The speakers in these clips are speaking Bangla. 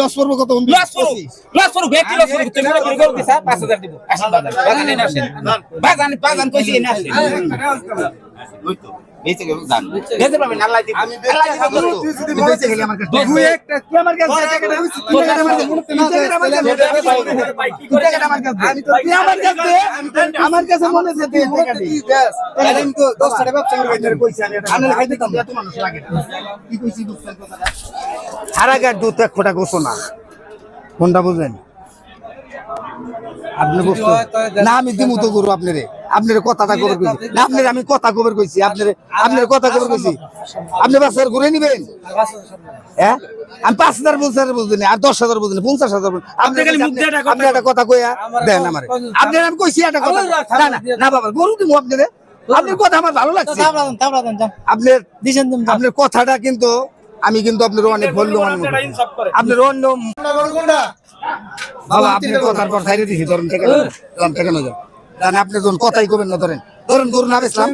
লস পড়ব কত লস করুক লস করুক ব্যক্তি লস করুক তুমি মনে করে গরু দিছা পাঁচ হাজার দিব আসেন বাজান বাজার কইছি এনে আসেন ওই তো বেঁচে গেল জান বেঁচে পাবেন আল্লাহ দিব আল্লাহ দিব গরু তুই বেঁচে গেলি আমার কাছে দুধ একটা তুই আমার কাছে টাকাটা দিছিস, তুই টাকাটা আমার কাছে তুই টাকাটা আমার কাছে তুই টাকাটা আমার কাছে দে। তুই আমার কাছে আমার কাছে মনে আছে তুই টাকা দিস তাহলে আমি তো দশ টাকা ব্যবসা করে খাইতে কইছি আমি আমি খাইতে দিতাম না, এত লাগে না। কি কইছি বুঝছেন কথাটা? হারাগার দুধ এক ফোঁটা গোছো না কোনটা বুঝলেন আপনি বুঝতে না আমি দিমু তো গরু আপনারে আপনার কথাটা কবে কইছি। না আপনার আমি কথা কবে কইছি আপনার আপনার কথা কবে কইছি। আপনি বাসার ঘুরে নিবেন? হ্যাঁ? আমি পাঁচ হাজার বলছি আর বুঝলেন আর দশ হাজার বুঝলেন পঞ্চাশ হাজার আপনি খালি আপনি একটা কথা কইয়া দেন আমার আপনার আমি কইছি একটা কথা। না না না বাবা গরু দিমু আপনারে। আপনার কথা আমার ভালো লাগছে। আপনার আপনার কথাটা কিন্তু আমি কিন্তু আপনার অনেক বলল আপনার অন্য বাবা আপনি কথার পর দিছি ধরেন আপনি ধরুন কথাই করবেন না ধরেন। ধরেন গরু না বেসলাম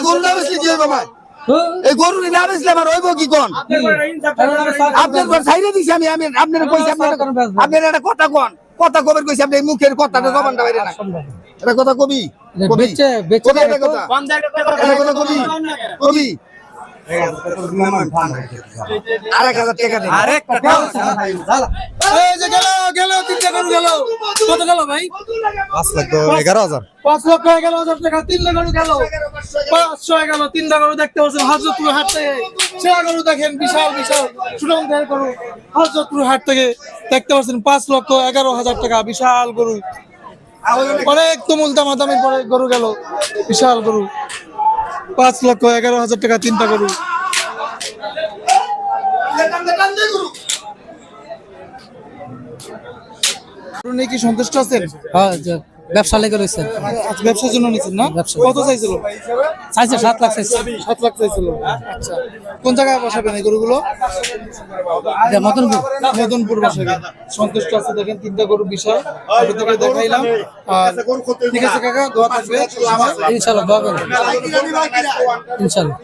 গরু না কি হবে আমার এই গরু না আমার হইব কি কোন? আপনার ছাইরে দিছি আমি আমি আপনার কইছি আপনার আপনার একটা কথা কোন? কথা কবেন কইছি আপনি মুখের কথাটা জবানটা বাইরে না এটা কথা। কবি কবি। কবি কবি। তিনটা গরু দেখতে পাচ্ছেন হাট থেকে গরু দেখেন বিশাল বিশাল হাট থেকে দেখতে পাচ্ছেন পাঁচ লক্ষ এগারো হাজার টাকা বিশাল গরু অনেক তুমুল দামাদামি পরে গরু গেল বিশাল গরু পাঁচ লক্ষ এগারো হাজার টাকা তিনটা গরু নিয়ে কি সন্তুষ্ট আছেন? হ্যাঁ ব্যবসা লেগে রয়েছে। আচ্ছা, ব্যবসার জন্য নিচ্ছেন না। কত চাইছিল? চাইছে সাত লাখ চাইছে। সাত লাখ চাইছিল। আচ্ছা। কোন জায়গায় বসাবেন এই গরুগুলো? মদনপুর। মদনপুর বসাবেন। সন্তুষ্ট আছে দেখেন তিনটা গরু বিষয়। দেখাইলাম। আর ঠিক আছে কাকা দোয়া থাকবে। ইনশাল্লাহ দোয়া করবেন। ইনশাল্লাহ।